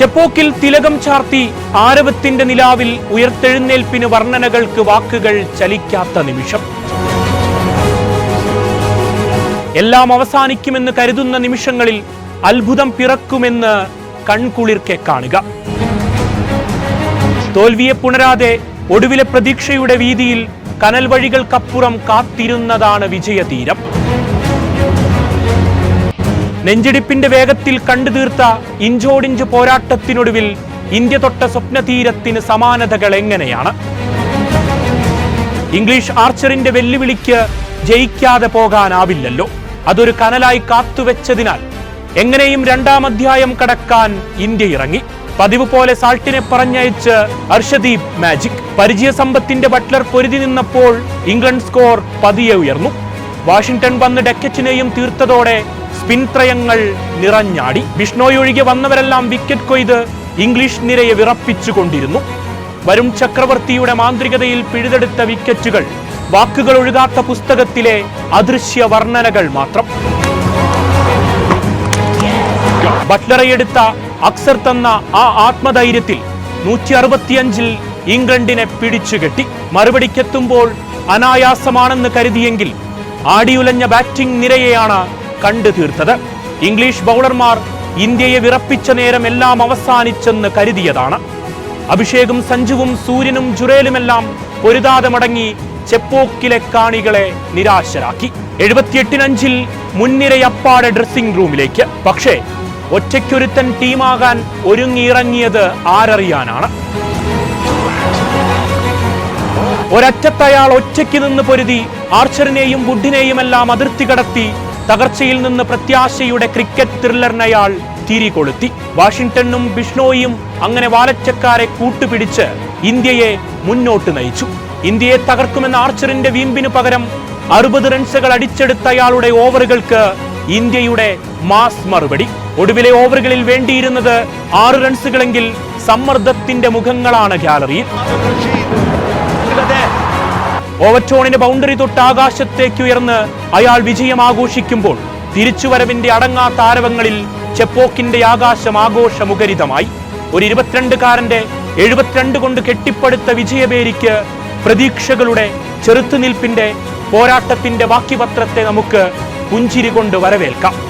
ചെപ്പോക്കിൽ തിലകം ചാർത്തി ആരവത്തിന്റെ നിലാവിൽ ഉയർത്തെഴുന്നേൽപ്പിന് വർണനകൾക്ക് വാക്കുകൾ ചലിക്കാത്ത നിമിഷം. എല്ലാം അവസാനിക്കുമെന്ന് കരുതുന്ന നിമിഷങ്ങളിൽ അത്ഭുതം പിറക്കുമെന്ന് കൺകുളിർക്കെ കാണുക. തോൽവിയെ പുണരാതെ ഒടുവിലെ പ്രതീക്ഷയുടെ വീതിയിൽ കനൽ വഴികൾക്കപ്പുറം കാത്തിരുന്നതാണ് വിജയതീരം. നെഞ്ചിടിപ്പിന്റെ വേഗത്തിൽ കണ്ടു തീർത്ത ഇഞ്ചോടിഞ്ച് പോരാട്ടത്തിനൊടുവിൽ ഇന്ത്യ തൊട്ട സ്വപ്നതീരത്തിന് സമാനതകൾ എങ്ങനെയാണ്? ഇംഗ്ലീഷ് ആർച്ചറിന്റെ വെല്ലുവിളിക്ക് ജയിക്കാതെ പോകാനാവില്ലല്ലോ. അതൊരു കനലായി കാത്തുവെച്ചതിനാൽ എങ്ങനെയും രണ്ടാം അധ്യായം കടക്കാൻ ഇന്ത്യ ഇറങ്ങി. പതിവ് പോലെ സാൾട്ടിനെ പറഞ്ഞയച്ച് അർഷദീപ് മാജിക് പരിചയസമ്പത്തിന്റെ ബട്ട്ലർ പൊരുതി നിന്നപ്പോൾ ഇംഗ്ലണ്ട് സ്കോർ പതിയെ ഉയർന്നു. വാഷിംഗ്ടൺ വന്ന് ഡെക്കറ്റിനെയും തീർത്തതോടെ സ്പിൻ ത്രയങ്ങൾ നിറഞ്ഞാടി. ബിഷ്ണോയ് വന്നവരെല്ലാം വിക്കറ്റ് കൊയ്ത് ഇംഗ്ലീഷ് നിരയെ വിറപ്പിച്ചുകൊണ്ടിരുന്നു. വരുൺ ചക്രവർത്തിയുടെ മാന്ത്രികതയിൽ പിഴുതെടുത്ത വിക്കറ്റുകൾ വാക്കുകൾ ഒഴുകാത്ത പുസ്തകത്തിലെ അദൃശ്യ വർണനകൾ മാത്രം. ബട്ട്ലറയെടുത്ത അക്സർ തന്ന ആ ആത്മധൈര്യത്തിൽ നൂറ്റി അറുപത്തിയഞ്ചിൽ ഇംഗ്ലണ്ടിനെ പിടിച്ചുകെട്ടി മറുപടിക്കെത്തുമ്പോൾ അനായാസമാണെന്ന് കരുതിയെങ്കിൽ ആടിയുലഞ്ഞ ബാറ്റിംഗ് നിരയെയാണ് കണ്ടു തീർത്തത് ഇംഗ്ലീഷ് ബൗളർമാർ ഇന്ത്യയെ വിറപ്പിച്ച നേരം എല്ലാം അവസാനിച്ചെന്ന് കരുതിയതാണ്. അഭിഷേകും സഞ്ജുവും സൂര്യനും ജുറേലുമെല്ലാം പൊരുതാതെ മടങ്ങി ചെപ്പോക്കിലെ കാണികളെ നിരാശരാക്കി. എഴുപത്തിയെട്ടിനഞ്ചിൽ മുൻനിരയപ്പാടെ ഡ്രസ്സിംഗ് റൂമിലേക്ക്. പക്ഷേ ഒറ്റയ്ക്കൊരുത്തൻ ടീമാകാൻ ഒരുങ്ങിയിറങ്ങിയത് ആരറിയാനാണ്. ഒരറ്റത്തയാൾ ഒറ്റയ്ക്ക് നിന്ന് പൊരുതി ആർച്ചറിനെയും വുഡിനെയുമെല്ലാം അതിർത്തി കടത്തി തകർച്ചയിൽ നിന്ന് പ്രത്യാശയുടെ ക്രിക്കറ്റ് ത്രില്ലറിനയാൾ തിരികൊളുത്തി വാഷിംഗ്ടണും ബിഷ്ണോയും അങ്ങനെ വാലച്ചക്കാരെ കൂട്ടുപിടിച്ച് ഇന്ത്യയെ മുന്നോട്ട് നയിച്ചു. ഇന്ത്യയെ തകർക്കുമെന്ന ആർച്ചറിന്റെ വീമ്പിനു പകരം അറുപത് റൺസുകൾ അടിച്ചെടുത്ത അയാളുടെ ഓവറുകൾക്ക് ഇന്ത്യയുടെ മാസ് മറുപടി. ഒടുവിലെ ഓവറുകളിൽ വേണ്ടിയിരുന്നത് ആറ് റൺസുകളെങ്കിൽ സമ്മർദ്ദത്തിന്റെ മുഖങ്ങളാണ് ഗാലറിയിൽ ഓവറ്റോണിന്റെ ബൗണ്ടറി തൊട്ട് ആകാശത്തേക്ക് ഉയർന്ന് അയാൾ വിജയം ആഘോഷിക്കുമ്പോൾ തിരിച്ചുവരവിന്റെ അടങ്ങാത്ത ആരവങ്ങളിൽ ചെപ്പോക്കിന്റെ ആകാശം ആഘോഷമുഖരിതമായി. ഒരു ഇരുപത്തിരണ്ടുകാരന്റെ എഴുപത്തിരണ്ട് കൊണ്ട് കെട്ടിപ്പടുത്ത വിജയപേരിക്ക് പ്രതീക്ഷകളുടെ ചെറുത്തുനിൽപ്പിന്റെ പോരാട്ടത്തിന്റെ ബാക്കിപത്രത്തെ നമുക്ക് പുഞ്ചിരി കൊണ്ട് വരവേൽക്കാം.